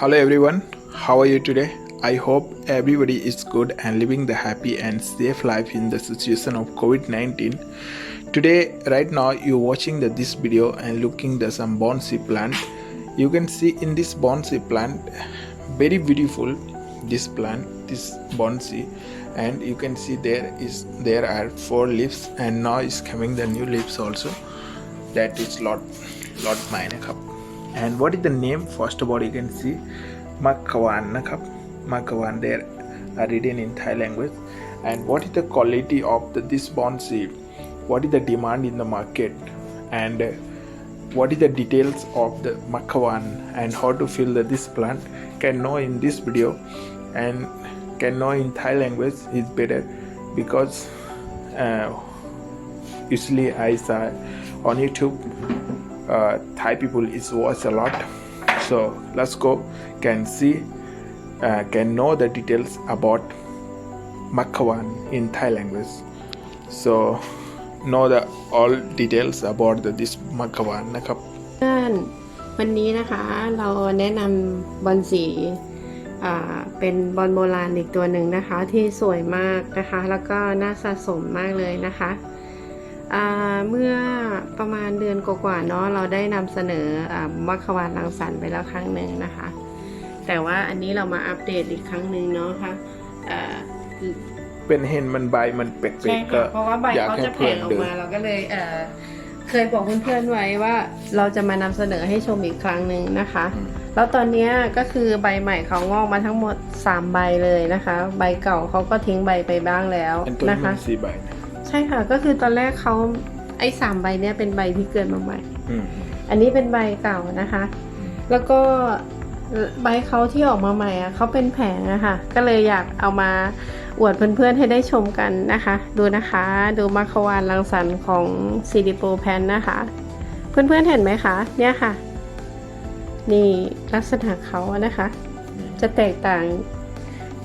Hello everyone, how are you today? I hope everybody is good and living the happy and safe life in the situation of COVID-19. Today, right now, you're watching the, this video and looking the some bonsai plant. You can see in this bonsai plant, very beautiful this plant, this bonsai, and you can see there is there are four leaves and now is coming the new leaves also. That is lot lot minor cup and what is the name first of all you can see มักขวานนะครับ มักขวาน there are written in Thai language and what is the quality of the, this bonsai what is the demand in the market and uh, what is the details of the makawan and how to fill the, this plant can know in this video and can know in Thai language is better because uh, usually I saw on YouTube uh, Thai people is watch a lot. So let's go can see uh, can know the details about Makawan in Thai language. So know the all details about the, this Makawan นะครับเพื่อนวันนี้นะคะเราแนะนำบอลสีเป็นบอลโบราณอีกตัวหนึ่งนะคะ ที่สวยมากนะคะ แล้วก็น่าสะสมมากเลยนะคะ เมื่อประมาณเดือนกว่าๆเนาะเราได้นำเสนออามัคควานรังสรรค์ไปแล้วครั้งหนึ่งนะคะ แต่ว่าอันนี้เรามาอัปเดตอีกครั้งหนึ่งเนาะค่ะอ่าเป็นเห็นมันใบมันเปใช่็กๆก็ค่ะเพราะว่าใบอยากเขาให้จะแผ่เพื่อนออกดูมาเราก็เลยเอ่อเคยบอกเพื่อนๆไว้ว่าเราจะมานำเสนอให้ชมอีกครั้งหนึ่งนะคะอืมแล้วตอนเนี้ยก็คือใบใหม่เขางอกมาทั้งหมด 3 ใบเลยนะคะ ใบเก่าเขาก็ทิ้งใบไปบ้างแล้วอันตัวนี้นะคะมันสี่ใบนะ ใช่ค่ะก็คือตอนแรกเขาไอ้สามใบเนี้ยเป็นใบที่เกิดมาใหม่ อืมอันนี้เป็นใบเก่านะคะ แล้วก็ใบเขาที่ออกมาใหม่อะเขาเป็นแผงอะค่ะ ก็เลยอยากเอามาอวดเพื่อนๆให้ได้ชมกันนะคะ ดูนะคะ ดูมัคควานรังสรรค์ของซีดิโปแพนนะคะ เพื่อนๆเห็นไหมคะ เนี่ยค่ะ นี่ลักษณะเขาอะนะคะ จะแตกต่าง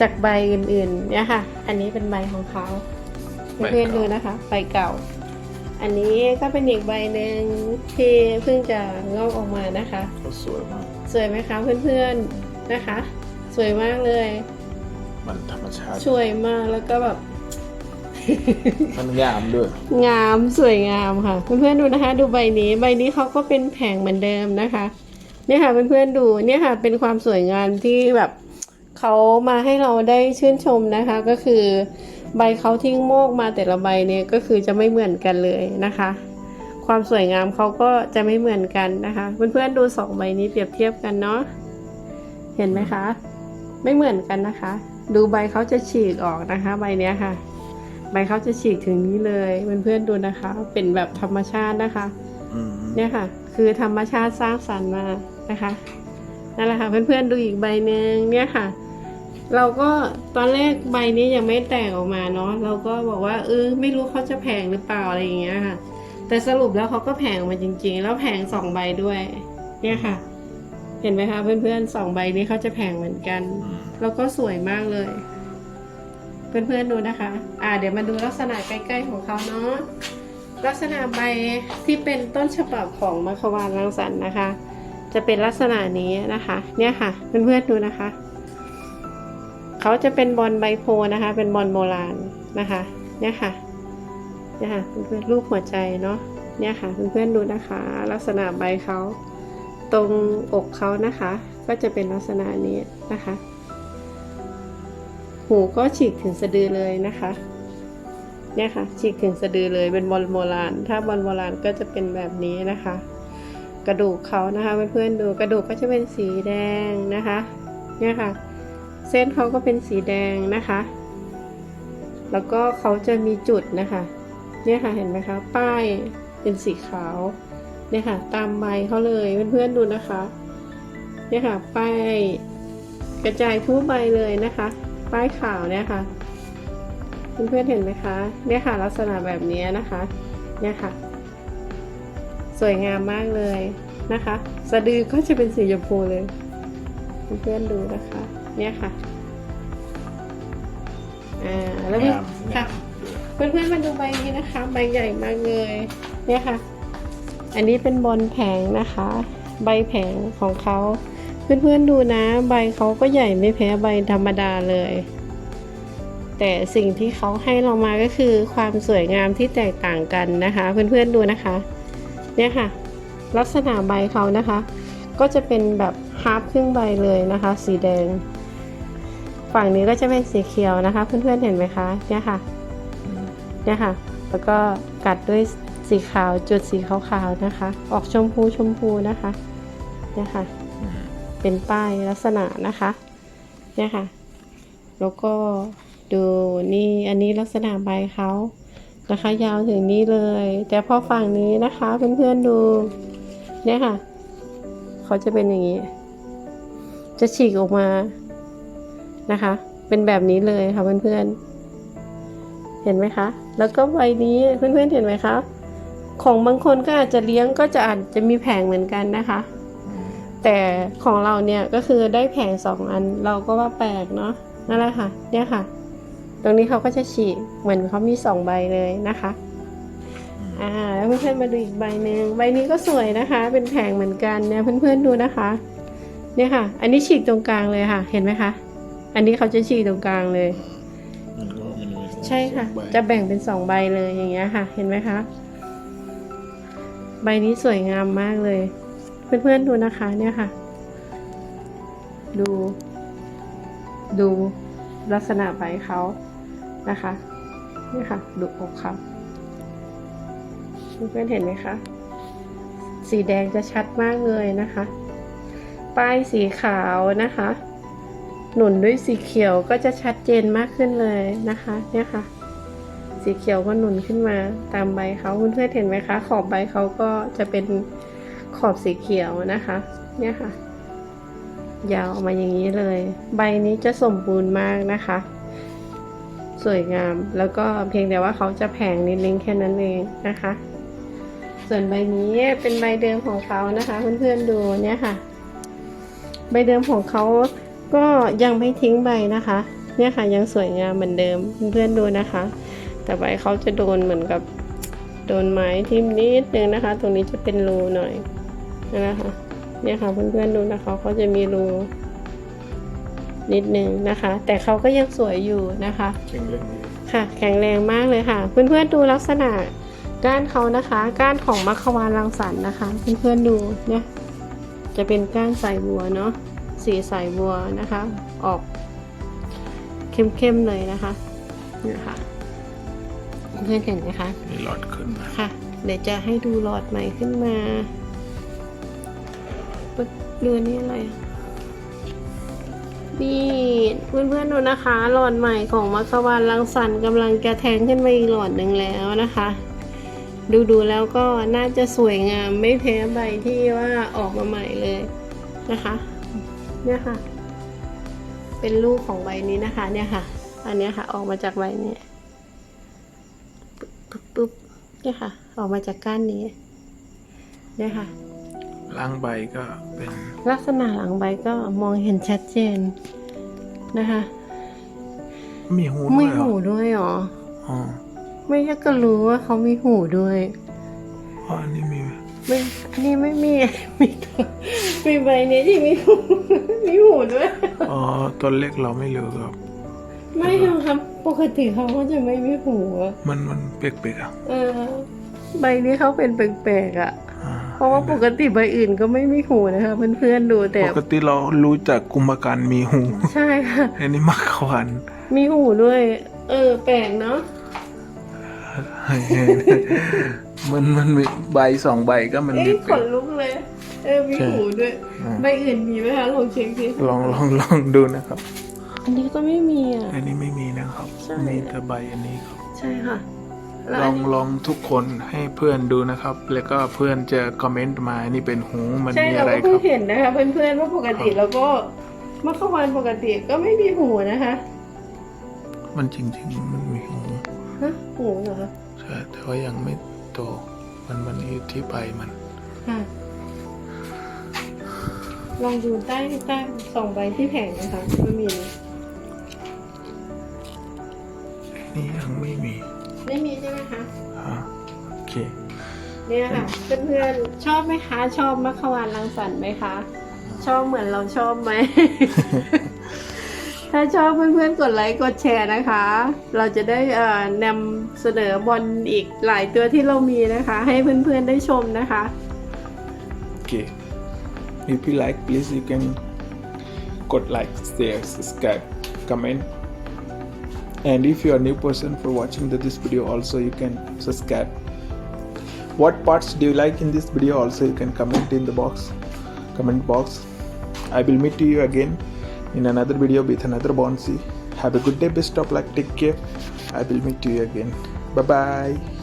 จากใบอื่นๆ เนี่ยค่ะ อันนี้เป็นใบของเขา เพื่อนๆดูนะคะใบเก่า อันนี้ก็เป็นอีกใบหนึ่งที่เพิ่งจะงอกออกมานะคะก็สวยมากสวยไหมคะเพื่อนๆนะคะ สวยมากเลย มันธรรมชาติสวยมากแล้วก็แบบมันงามด้วย งามสวยงามค่ะ เพื่อนๆดูนะคะ ดูใบนี้ใบนี้เขาก็เป็นแผงเหมือนเดิมนะคะ เนี่ยค่ะเพื่อนๆดูเนี่ยค่ะ เป็นความสวยงามที่แบบเขามาให้เราได้ชื่นชมนะคะ ก็คือ ใบเขาทิ้งโมกมาแต่ละใบเนี่ยก็คือจะไม่เหมือนกันเลยนะคะ ความสวยงามเขาก็จะไม่เหมือนกันนะคะเพื่อนๆดูสองใบนี้เปรียบเทียบกันเนาะเห็นไหมคะ ไม่เหมือนกันนะคะ ดูใบเขาจะฉีกออกนะคะ ใบเนี้ยค่ะ ใบเขาจะฉีกถึงนี้เลยเพื่อนๆดูนะคะ เป็นแบบธรรมชาตินะคะอืมเนี่ยค่ะ คือธรรมชาติสร้างสรรค์มานะคะนั่นแหละค่ะเพื่อนๆดูอีกใบหนึ่งเนี่ยค่ะ เราก็ตอนแรกใบนี้ยังไม่แตกออกมาเนาะเราก็บอกว่าเออไม่รู้เขาจะแผงหรือเปล่าอะไรอย่างเงี้ยค่ะ แต่สรุปแล้วเขาก็แผงออกมาจริง ๆ แล้วแผงสองใบด้วย เนี่ยค่ะ เห็นไหมคะเพื่อนๆสองใบนี้เขาจะแผงเหมือนกัน แล้วก็สวยมากเลย เพื่อนๆดูนะคะ อ่า เดี๋ยวมาดูลักษณะใกล้ๆของเขาเนาะลักษณะใบที่เป็นต้นฉบับของมัคควานรังสรรค์นะคะ จะเป็นลักษณะนี้นะคะ เนี่ยค่ะเพื่อนๆดูนะคะ เขาจะเป็นบอลใบโพนะคะ เป็นบอลโบราณนะคะ เนี่ยค่ะ เนี่ยค่ะเพื่อนๆรูปหัวใจเนาะ เนี่ยค่ะเพื่อนๆดูนะคะ ลักษณะใบเขาตรงอกเขานะคะ ก็จะเป็นลักษณะนี้นะคะ หูก็ฉีกถึงสะดือเลยนะคะ เนี่ยค่ะ ฉีกถึงสะดือเลยเป็นบอลโบราณ ถ้าบอลโบราณก็จะเป็นแบบนี้นะคะ กระดูกเขานะคะเพื่อนๆดูกระดูกก็จะเป็นสีแดงนะคะ เนี่ยค่ะ เส้นเขาก็เป็นสีแดงนะคะ แล้วก็เขาจะมีจุดนะคะ เนี่ยค่ะเห็นไหมคะ ป้ายเป็นสีขาว เนี่ยค่ะ ตามใบเขาเลยเพื่อนๆดูนะคะ เนี่ยค่ะ ป้ายกระจายทั่วใบเลยนะคะ ป้ายขาวเนี่ยค่ะ เพื่อนๆเห็นไหมคะ เนี่ยค่ะ ลักษณะแบบนี้นะคะ เนี่ยค่ะ สวยงามมากเลยนะคะ สะดือก็จะเป็นสีชมพูเลย เพื่อนๆดูนะคะ เนี่ยค่ะอ่าแล้วเพื่อนงามค่ะเพื่อนๆมาดูใบนี้นะคะ ใบใหญ่มากเลยเนี่ยค่ะ อันนี้เป็นบอลแผงนะคะ ใบแผงของเขาเพื่อนๆดูนะ ใบเขาก็ใหญ่ไม่แพ้ใบธรรมดาเลย แต่สิ่งที่เขาให้เรามาก็คือความสวยงามที่แตกต่างกันนะคะ เพื่อนๆดูนะคะ เนี่ยค่ะ ลักษณะใบเขานะคะ ก็จะเป็นแบบฮาร์ฟครึ่งใบเลยนะคะ สีแดง ฝั่งนี้ก็จะเป็นสีเขียวนะคะ เพื่อนๆเห็นไหมคะเนี่ยค่ะเนี่ยค่ะ แล้วก็กัดด้วยสีขาวจุดสีขาวๆนะคะ ออกชมพูชมพูนะคะเนี่ยค่ะ เป็นป้ายลักษณะนะคะเนี่ยค่ะ แล้วก็ดูนี่อันนี้ลักษณะใบเขานะคะ ยาวถึงนี้เลย แต่พอฝั่งนี้นะคะเพื่อนๆดูเนี่ยค่ะ เขาจะเป็นอย่างนี้ จะฉีกออกมา นะคะ เป็นแบบนี้เลยค่ะเพื่อนๆ เห็นไหมคะ แล้วก็ใบนี้เพื่อนๆเห็นไหมคะ ของบางคนก็อาจจะเลี้ยงก็จะอาจจะมีแผงเหมือนกันนะคะ แต่ของเราเนี่ยก็คือได้แผงสองอันเราก็ว่าแปลกเนาะนั่นแหละค่ะ เนี่ยค่ะ ตรงนี้เขาก็จะฉีกเหมือนเขามีสองใบเลยนะคะอ่าแล้วเพื่อนๆมาดูอีกใบหนึ่งใบนี้ก็สวยนะคะ เป็นแผงเหมือนกันเนี่ยเพื่อนๆดูนะคะ เนี่ยค่ะ อันนี้ฉีกตรงกลางเลยค่ะ เห็นไหมคะ อันนี้เขาจะฉีกตรงกลางเลยมันก็มันมีใช่ค่ะสองใบจะแบ่งเป็นสองใบเลยอย่างเงี้ยค่ะ เห็นไหมคะ ใบนี้สวยงามมากเลย เพื่อนๆดูนะคะ เนี่ยค่ะ ดู ดูลักษณะใบเขานะคะนี่ค่ะ ดูอกเขาเพื่อนๆเห็นไหมคะ สีแดงจะชัดมากเลยนะคะ ป้ายสีขาวนะคะ หนุนด้วยสีเขียวก็จะชัดเจนมากขึ้นเลยนะคะ เนี่ยค่ะ สีเขียวก็หนุนขึ้นมาตามใบเขาเพื่อนๆเห็นไหมคะ ขอบใบเขาก็จะเป็นขอบสีเขียวนะคะ เนี่ยค่ะ ยาวออกมาอย่างนี้เลย ใบนี้จะสมบูรณ์มากนะคะ สวยงาม แล้วก็เพียงแต่ว่าเขาจะแผงนิดนึงแค่นั้นเองนะคะ ส่วนใบนี้เป็นใบเดิมของเขานะคะ เพื่อนๆดูเนี่ยค่ะ ใบเดิมของเขา ก็ยังไม่ทิ้งใบนะคะ เนี่ยค่ะยังสวยงามเหมือนเดิมเพื่อนๆดูนะคะ แต่ใบเขาจะโดนเหมือนกับโดนไม้ทิ่มนิดนึงนะคะ ตรงนี้จะเป็นรูหน่อยนะคะ เนี่ยค่ะเพื่อนๆดูนะคะเขาจะมีรูนิดนึงนะคะ แต่เขาก็ยังสวยอยู่นะคะเก่งเรื่องนี้ค่ะ แข็งแรงมากเลยค่ะ เพื่อนๆดูลักษณะก้านเขานะคะ ก้านของมัคควานรังสรรค์นะคะ เพื่อนๆดูเนี่ยจะเป็นก้านสายบัวเนาะ สีสายบัวนะคะ ออกเข้มๆเลยนะคะเนี่ยค่ะเพื่อนๆเห็นไหมคะมีหลอดขึ้นมาค่ะ เดี๋ยวจะให้ดูหลอดใหม่ขึ้นมาปึ๊บดูนี่อะไรอะนี่เพื่อนๆดูนะคะ หลอดใหม่ของมัคควานรังสรรค์กำลังจะแทงขึ้นมาอีกหลอดหนึ่งแล้วนะคะดูดูๆแล้วก็น่าจะสวยงามไม่แพ้ใบที่ว่าออกมาใหม่เลยนะคะ เนี่ยค่ะ เป็นลูกของใบนี้นะคะ เนี่ยค่ะ อันเนี้ยค่ะ ออกมาจากใบนี้ปุ๊บปุ๊บเนี่ยค่ะ ออกมาจากก้านนี้ เนี่ยค่ะล่างใบก็เป็น ลักษณะหลังใบก็มองเห็นชัดเจนนะคะ มีหูด้ไม่วยเหรอหูด้วยเหรอ อ๋อ ไม่อยากก็รู้ว่าเขามีหูด้วย อ๋อ อันนี้มี ไหมไม่อันนี้ไม่มี มีตัวมีใบนี้ที่มีหูมีหูด้วย อ๋อตัวเล็กเราไม่รู้ครับ ไม่หรอกครับ ปกติเขาก็จะไม่มีหูอะมันมันเป๊กๆอะเออ ใบนี้เขาเป็นแปลกๆอะอ่าเพราะว่าปกติใบอื่นก็ไม่มีหูนะคะเพื่อนๆดูแต่ ปกติเรารู้จักกุมภกันมีหู ใช่ค่ะ อันนี้มักขวันมีหูด้วย เออ แปลกเนาะ มันมันมีใบสองใบก็มันเอ้มียขเป็น นลุกเลย เออมีใช่หูด้วยอ่า ใบอื่นมีไหมคะลองเช็คสิลองลองลองดูนะครับ อันนี้ก็ไม่มีอะ อันนี้ไม่มีนะครับ ใช่ มีแต่ใบอันนี้ครับ ใช่ค่ะ แล้วลอัอนงนี้ลองทุกคนให้เพื่อนดูนะครับ แล้วก็เพื่อนจะคอมเมนต์มา นี่เป็นหูมันใช่มีเราอะไรก็คเพิ่รังบเห็นนะคะ เพื่อนๆว่าปกติเราก็มัคควานปกติก็ไม่มีหูนะคะมันจริงๆ มันมีหูฮะหูเหรอคะ ใช่ แต่ว่ายังไม่โตมันมันอยู่ที่ใบมัน ค่ะลองดูใต้ใต้สองใบที่แผงนะคะมันมีไหมนี่ยังไม่มีไม่มีใช่ไหมคะอ่าโอเค เนี่ยค่ะเพื่อนๆชอบไหมคะ ชอบมัคควานรังสรรค์ไหมคะอ่าชอบเหมือนเราชอบไหม ถ้าชอบเพื่อนๆ กดไลค์ กดแชร์นะคะ เราจะได้นำเสนอบอลอีกหลายตัวที่เรามีนะคะ ให้เพื่อนๆ ได้ชมนะคะ Okay. If you like, please you can gод like, share, subscribe, comment. And if you are new person for watching the, this video, also you can subscribe. What parts do you like in this video? Also you can comment in the box, comment box. I will meet you again in another video with another bouncy. Have a good day, best of luck, take care. I will meet you again. Bye bye.